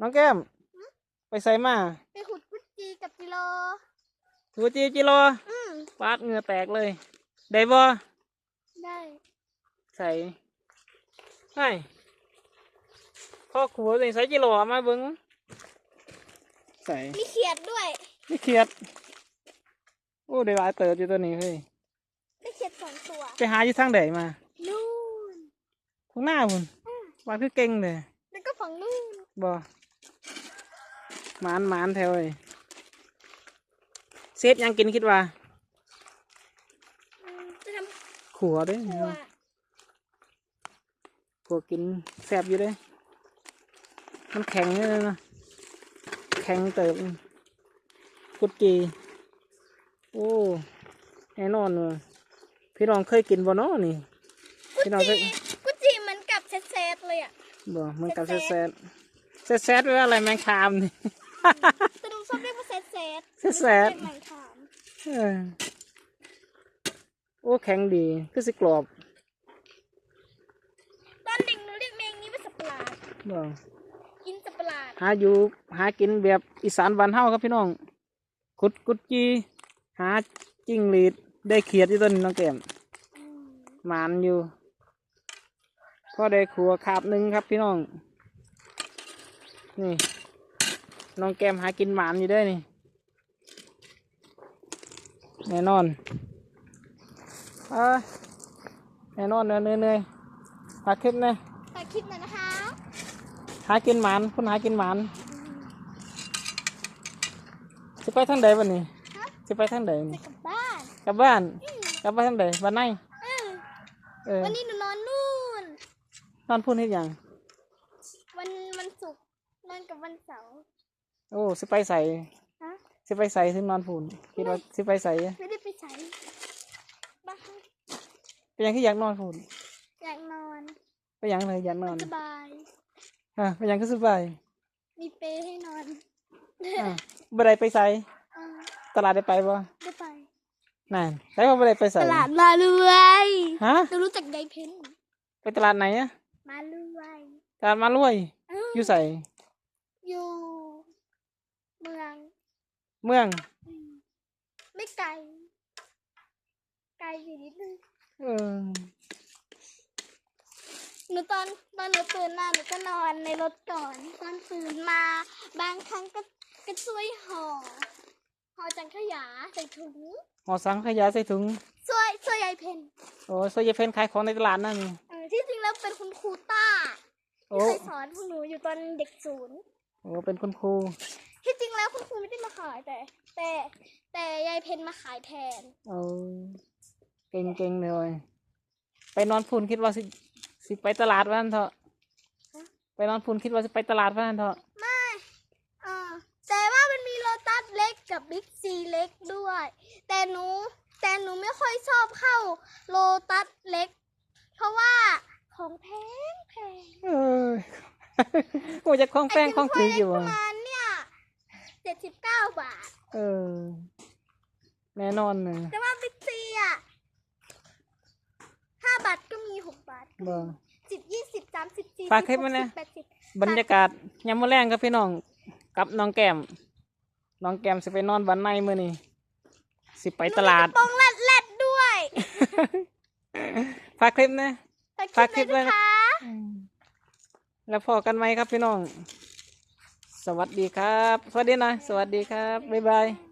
น้องแก้ม ไปใส่มาไปขุดกุดจีกับจิโลถูจีจิโรอืมปาดเหงื่อแตกเลย ได้บ่ได้ใส่ให้พ่อขัวใส่จิโรเอามาเบิ้งใส่ มีเขียดด้วยนี่เขียด โอ้ได้หลายเติบอยู่ตัวนี้เฮ้ย ได้เขียดสองตัวไปหาอยู่ทางใดมานู่นข้างหน้าพุ่นว่าคือเก่งเลยแล้วก็ฝั่งนู่นบ่ห มานหมานแถวเลยเซฟยังกินคิดว่าอืมจะทขัวเด้ำครัวขัวกินแซ่บอยู่เด้มันแข็งเลยนะแข็งเติบกุดจีโอ้แน่นอนเลยพี่น้องเคยกินบ่เนาะนี่พี่น้องเคยกุดจีเหมือนกับเซตๆเลยอะบ่เหมันกับแซแซ่ดแซดแซดๆว่าอะไรแมงคามนี่ แต่หนูชอบเรียกว่าเซตๆเซตๆหนูชอบเรียกมันขามเออโอ้แข็งดีคือสิกรอบตอนเด็กหนูเรียกแมงนี้ว่าสับปะหลาดบ่กินสับปะหลาดหาอยู่หากินแบบอีสานบ้านเฮาครับพี่น้องขุดกุดจีหาจิ้งหรีดได้เขียดอยู่ต้นน้องแก้มอืมหมานอยู่ก็ได้ขัวขาบหนึ่งครับพี่น้อง นี่ น้องแก้มหากินหมานอยู่ได้อนี่ แน่นอนเอ่แน่นอนเนื่อยเนื่อยๆหาคลิปนะแต่คลิปหน่อยนะคะหากินหมานคุณหากินหมานจะไปทางใดวันนี้ฮะจะไปทางใดจะนี่กลับบ้านกลับบ้านกลับบ้านทางใดบ้านในเออเออวันนี้หนูนอนนู่น นอนพูดให้ยังวันวันศุกร์นอนกับวันเสาร์ โอ้สิไปใส่ฮะสิไปใส่ถึงนอนพูนคิดว่าสิไปใส่ไม่ได้ไปใช้บ้านเป็นหยังที่อยากนอนพูนอยากนอนเป็นหยังเลยอยากนอนสบายอะเป็นหยังก็สบายมีเปรย์ให้นอนอะบ่ได้ไปใส่เออตลาดได้ไปบ่ได้ไป นั่นแต่ว่าบ่ได้ไปใส่ตลาดมาลุยฮะเรารู้จักยายเพ้นไปตลาดไหนอะมาลุยตลาดมารวยเอออยู่ใส่ อยู่ เมือง เมืองอืมไม่ไกล ไกลอยู่นิดนึงเออ หนูตอนตอนหนูตื่นมาหนูก็นอนในรถก่อน ตอนตื่นมา บางครั้งก็ก็ช่วยห่อห่อจังขยาใส่ถุงหอสังขยาใส่ถุงช่วยช่วยยายเพนโอ้โซยายเพนขายของในตลาดนั่นนี่เออที่จริงแล้วเป็นคุณครูต้าโอ้ที่เคยสอนพวกหนูอยู่ตอนเด็กศูนย์ โอ้เป็นคุณครู ที่จริงแล้วคุณครูไม่ได้มาขายแต่ แต่แต่ยายเพนมาขายแทนเอาเก่งเก่งๆเลย ไปนอนพูนคิดว่าสิสิไปตลาดวันเถอะฮะไปนอนพูนคิดว่าสิไปตลาดวันเถอะ ไม่เออแต่ว่ามันมีโลตัสเล็กกับบิ๊กซีเล็กด้วย แต่หนูแต่หนูไม่ค่อยชอบเข้าโลตัสเล็ก เพราะว่าของแพงแพงเออโอ้จะคล้องแป้งคล้องถืออยู่ไติมถ้วอะ เออ แน่นอนเลยแต่ว่าบิ๊กซีอะห้าบาทก็มีหกบาทบ่ สิบยี่สิบสามสิบสี่ฝากคลิปไว้นะ แปดสิบบรรยากาศยามมื้อแรงครับพี่น้องกับน้องแก้มน้องแก้มสิไปนอนบ้านในมื้อนี้สิไปตลาดหนูมีกระโปรงแรดแรดๆด้วยฝากคลิปนะ ฝาฝากกคคลิลิปปไว้เลยนะนะคะแล้วพอกันไหมครับพี่น้อง สวัสดีครับ สวัสดีนะ สวัสดีครับ บ๊ายบาย